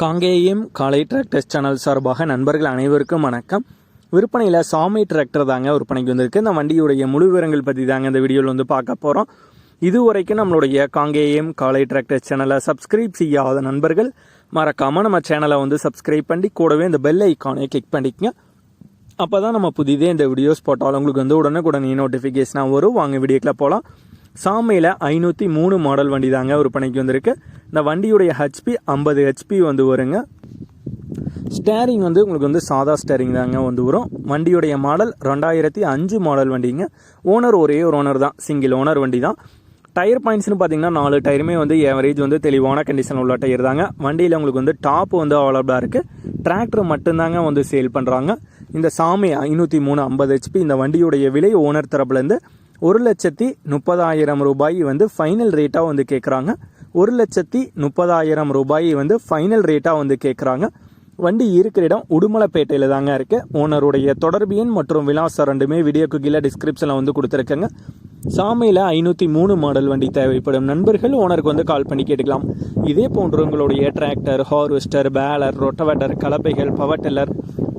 காங்கேயம் காலை tractors channel சார்பாக நண்பர்கள் அனைவருக்கும் வணக்கம். விற்பனையில் சாமி டிராக்டர் தாங்க விற்பனைக்கு வந்திருக்கு. இந்த வண்டியுடைய முழு விவரங்கள் பற்றி தாங்க இந்த வீடியோவில் வந்து பார்க்க போகிறோம் இதுவரைக்கும் நம்மளுடைய காங்கேயம் காலை டிராக்டர்ஸ் சேனலை சப்ஸ்கிரைப் செய்யாத நண்பர்கள் மறக்காமல் நம்ம சேனலை வந்து சப்ஸ்கிரைப் பண்ணி கூடவே இந்த பெல் ஐக்கானை கிளிக் பண்ணிக்கங்க. அப்போ தான் நம்ம புதிதே இந்த வீடியோஸ் போட்டாலும் உங்களுக்கு வந்து உடனுக்குடனே நோட்டிஃபிகேஷனாக வரும். வாங்க வீடியோக்கில் போகலாம் சாமியில் ஐநூற்றி மூணு மாடல் வண்டி தாங்க விற்பனைக்கு வந்திருக்கு. இந்த வண்டியுடைய ஹெச்பி ஐம்பது ஹெச்பி வந்து வருங்க. ஸ்டேரிங் வந்து உங்களுக்கு வந்து சாதா ஸ்டேரிங் தாங்க வந்து வரும். வண்டியுடைய மாடல் ரெண்டாயிரத்தி அஞ்சு மாடல் வண்டிங்க. ஓனர் ஒரே ஒரு ஓனர் தான். சிங்கிள் ஓனர் வண்டி தான். டயர் பாயிண்ட்ஸ்னு பார்த்தீங்கன்னா நாலு டயருமே வந்து ஏவரேஜ் வந்து தெளிவான கண்டிஷன் உள்ள டயர் தாங்க. வண்டியில் உங்களுக்கு வந்து டாப் வந்து அவைலபிளாக இருக்குது டிராக்டர் மட்டும்தாங்க வந்து சேல் பண்ணுறாங்க இந்த சாமி ஐநூற்றி மூணு ஐம்பது ஹெச்பி இந்த வண்டியுடைய விலை ஓனர் தரப்புலேருந்து ஒரு லட்சத்தி முப்பதாயிரம் ரூபாய் வந்து ஃபைனல் ரேட்டாக வந்து கேட்குறாங்க ஒரு லட்சத்தி முப்பதாயிரம் ரூபாய் வந்து ஃபைனல் ரேட்டாக வந்து கேட்குறாங்க வண்டி இருக்கிற இடம் உடுமலைப்பேட்டையில் தாங்க இருக்கு. ஓனருடைய தொடர்பு எண் மற்றும் விலாசம் ரெண்டுமே வீடியோக்கு கீழே டிஸ்கிரிப்ஷனில் வந்து கொடுத்துருக்கேங்க. சாமியில் ஐநூற்றி மூணு மாடல் வண்டி தேவைப்படும். நண்பர்கள் ஓனருக்கு வந்து கால் பண்ணி கேட்டுக்கலாம். இதே போன்று உங்களுடைய tractor harvester baler rotavator கலப்பைகள் power tiller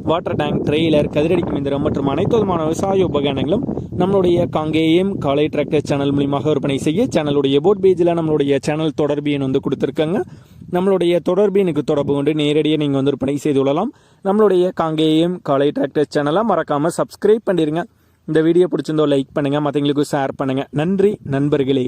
water tank trailer கதிரடிக்கும் இயந்திரம் மற்றும் அனைத்து விதமான விவசாய உபகரணங்களும் நம்மளுடைய காங்கேயம் காலை டிராக்டர் சேனல் மூலியமாக விற்பனை செய்ய சேனலுடைய போட் பேஜில் நம்மளுடைய சேனல் தொடர்பு எண் வந்து கொடுத்துருக்காங்க. நம்மளுடைய தொடர்பு எனக்கு தொடர்பு கொண்டு நேரடியாக நீங்கள் வந்து விற்பனை செய்து கொள்ளலாம். நம்மளுடைய காங்கேயம் காலை டிராக்டர் சேனலை மறக்காமல் சப்ஸ்கிரைப் பண்ணிடுங்க இந்த வீடியோ பிடிச்சிருந்தோ லைக் பண்ணுங்கள் மற்றவங்களுக்கும் ஷேர் பண்ணுங்கள் நன்றி நண்பர்களே.